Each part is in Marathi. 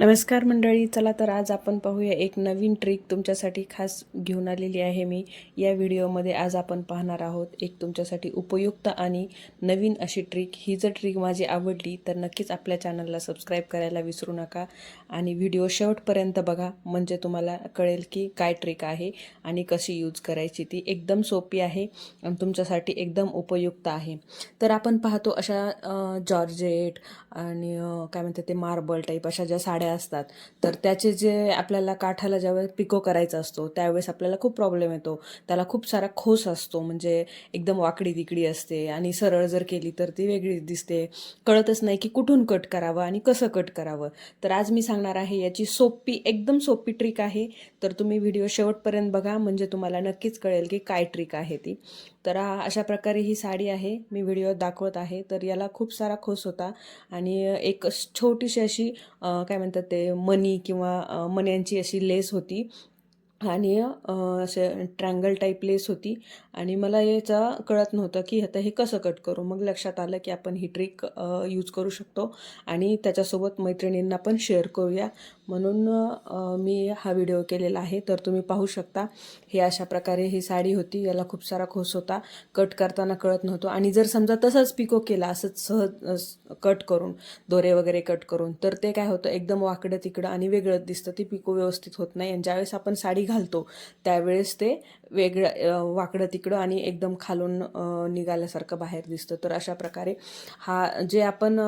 नमस्कार मंडळी चला तर आज आपण पाहूया एक नवीन ट्रिक तुमच्यासाठी खास घेऊन आलेली आहे मी. या व्हिडिओमध्ये आज आपण पाहणार आहोत एक तुमच्यासाठी उपयुक्त आणि नवीन अशी ट्रिक ही जर ट्रिक माझी आवडली तर नक्कीच आपल्या चॅनलला सबस्क्राईब करायला विसरू नका. आणि व्हिडिओ शेवटपर्यंत बघा म्हणजे तुम्हाला कळेल की काय ट्रिक आहे आणि कशी यूज करायची ती एकदम सोपी आहे आणि तुमच्यासाठी एकदम उपयुक्त आहे. तर आपण पाहतो अशा जॉर्जेट आणि काय म्हणतात ते मार्बल टाईप अशा ज्या साड्या असतात. तर त्याचे जे आपल्याला काठाला ज्यावेळेस पिको करायचा असतो त्यावेळेस आपल्याला खूप प्रॉब्लेम येतो. त्याला खूप सारा खोस असतो म्हणजे एकदम वाकडी तिकडी असते आणि सरळ जर केली तर ती वेगळीच दिसते. कळतच नाही की कुठून कट करावं आणि कसं कट करावं. तर आज मी सांगणार आहे याची सोपी एकदम सोपी ट्रिक आहे. तर तुम्ही व्हिडिओ शेवटपर्यंत बघा म्हणजे तुम्हाला नक्कीच कळेल की काय ट्रिक आहे ती. तर अशा प्रकारे ही साडी आहे. मी व्हिडिओ दाखवत आहे. तर याला खूप सारा खोस होता आणि एक छोटीशी अशी काय म्हणतात ते मनी किंवा मण्यांची अशी लेस होती. आणि असे ट्रँगल टाईप लेस होती. आणि मला याचा कळत नव्हतं की आता हे कसं कट करू. मग लक्षात आलं की आपण ही ट्रिक यूज करू शकतो. आणि त्याच्यासोबत मैत्रिणींना पण शेअर करूया. म्हणून मी हा व्हिडिओ केलेला आहे. तर तुम्ही पाहू शकता. हे अशा प्रकारे ही साडी होती. याला खूप सारा खोस होता. कट करताना कळत नव्हतो. आणि जर समजा तसंच पिको केला असंच सहज कट करून दोरे वगैरे कट करून तर ते काय होतं? एकदम वाकडं तिकडं आणि वेगळंच दिसतं. ती पिको व्यवस्थित होत नाही. आणि ज्यावेळेस आपण साडी घालतो. त्यावेळेस ते वेगळं वाकडं तिकडं आणि एकदम खालून निघाल्यासारखं बाहेर दिसतं. तर अशा प्रकारे हा जे आपण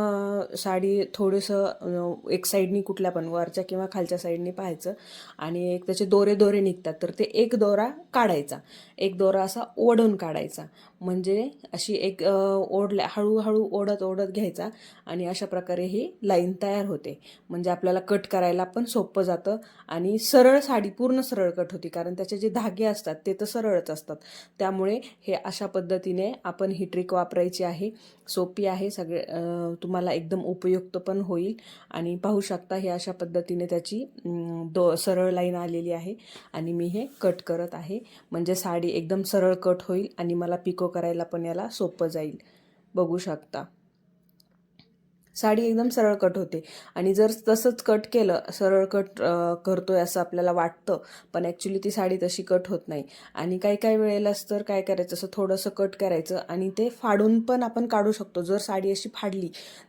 साडी थोडंसं एक साईडनी कुठल्या पण वरच्या किंवा खालच्या साईडनी पाहायचं आणि एक त्याचे दोरे दोरे निघतात तर ते एक दोरा काढायचा. एक दोरा असा ओढून काढायचा. म्हणजे अशी एक ओढल्या हळूहळू ओढत ओढत घ्यायचा आणि अशा प्रकारे ही लाईन तयार होते. म्हणजे आपल्याला कट करायला पण सोपं जातं आणि सरळ साडी पूर्ण सरळ कट होती. कारण त्याचे जे धागे असतात ते तर सरळच असतात. त्यामुळे हे अशा पद्धतीने आपण ही ट्रिक वापरायची आहे. सोपी आहे सगळे तुम्हाला एकदम उपयुक्त पण होईल. आणि पाहू शकता हे अशा पद्धतीने त्याची दो सरळ लाईन आलेली आहे. आणि मी हे कट करत आहे. म्हणजे साडी एकदम सरळ कट होईल आणि मला पिको करायला पण याला सोपं जाईल. बघू शकता. साडी एकदम सरळ कट होते. आणि जर तसंच कट केलं सरळ कट करतोय असं आपल्याला वाटतं पण ॲक्च्युली ती साडी तशी कट होत नाही. आणि काही काही वेळेलाच तर काय करायचं असं थोडंसं कट करायचं आणि ते फाडून पण आपण काढू शकतो. जर साडी अशी फाडली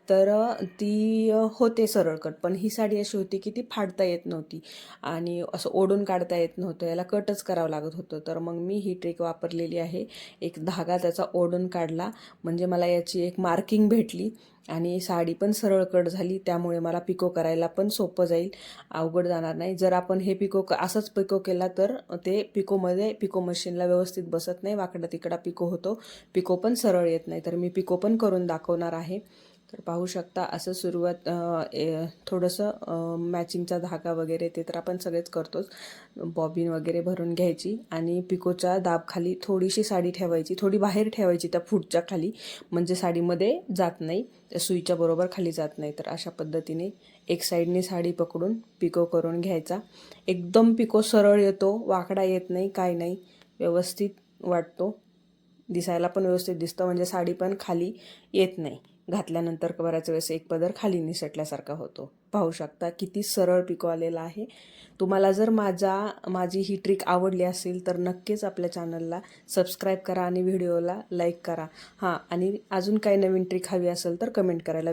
तर ती होते सरळ कट पण ही साडी अशी होती की ती फाडता येत नव्हती. आणि असं ओढून काढता येत नव्हतं. याला कटच करावं लागत होतं. तर मग मी ही ट्रिक वापरलेली आहे. एक धागा त्याचा ओढून काढला. म्हणजे मला याची एक मार्किंग भेटली. आणि साडी पण सरळ कट झाली त्यामुळे मला पिको करायला पण सोपं जाईल अवघड जाणार नाही. जर आपण हे पिको क असंच पिको केला तर ते पिकोमध्ये पिको मशीनला व्यवस्थित बसत नाही वाकडा तिकडा पिको होतो. पिको पण सरळ येत नाही. तर मी पिको पण करून दाखवणार आहे. तर पाहू शकता असं सुरुवात ए- थोडंसं मॅचिंगचा धागा वगैरे ते तर आपण सगळेच करतोच. बॉबिन वगैरे भरून घ्यायची आणि पिकोच्या दाबखाली थोडीशी साडी ठेवायची. थोडी बाहेर ठेवायची त्या फूटच्या खाली म्हणजे साडीमध्ये जात नाही. त्या सुईच्या बरोबर खाली जात नाही. तर अशा पद्धतीने एक साईडने साडी पकडून पिको करून घ्यायचा. एकदम पिको सरळ येतो वाकडा येत नाही काय नाही. व्यवस्थित वाटतो. दिसायला पण व्यवस्थित दिसतं म्हणजे साडी पण खाली येत नाही. घातल्यानंतर बऱ्याच वेळेस एक पदर खाली निसटल्यासारखा होतो. पाहू शकता किती सरळ पिको आलेला आहे. तुम्हाला जर माझा माझी ही ट्रिक आवडली असेल तर नक्कीच आपल्या चॅनलला सबस्क्राईब करा आणि व्हिडिओला लाईक करा. हां आणि अजून काही नवीन ट्रिक हवी असेल तर कमेंट करायला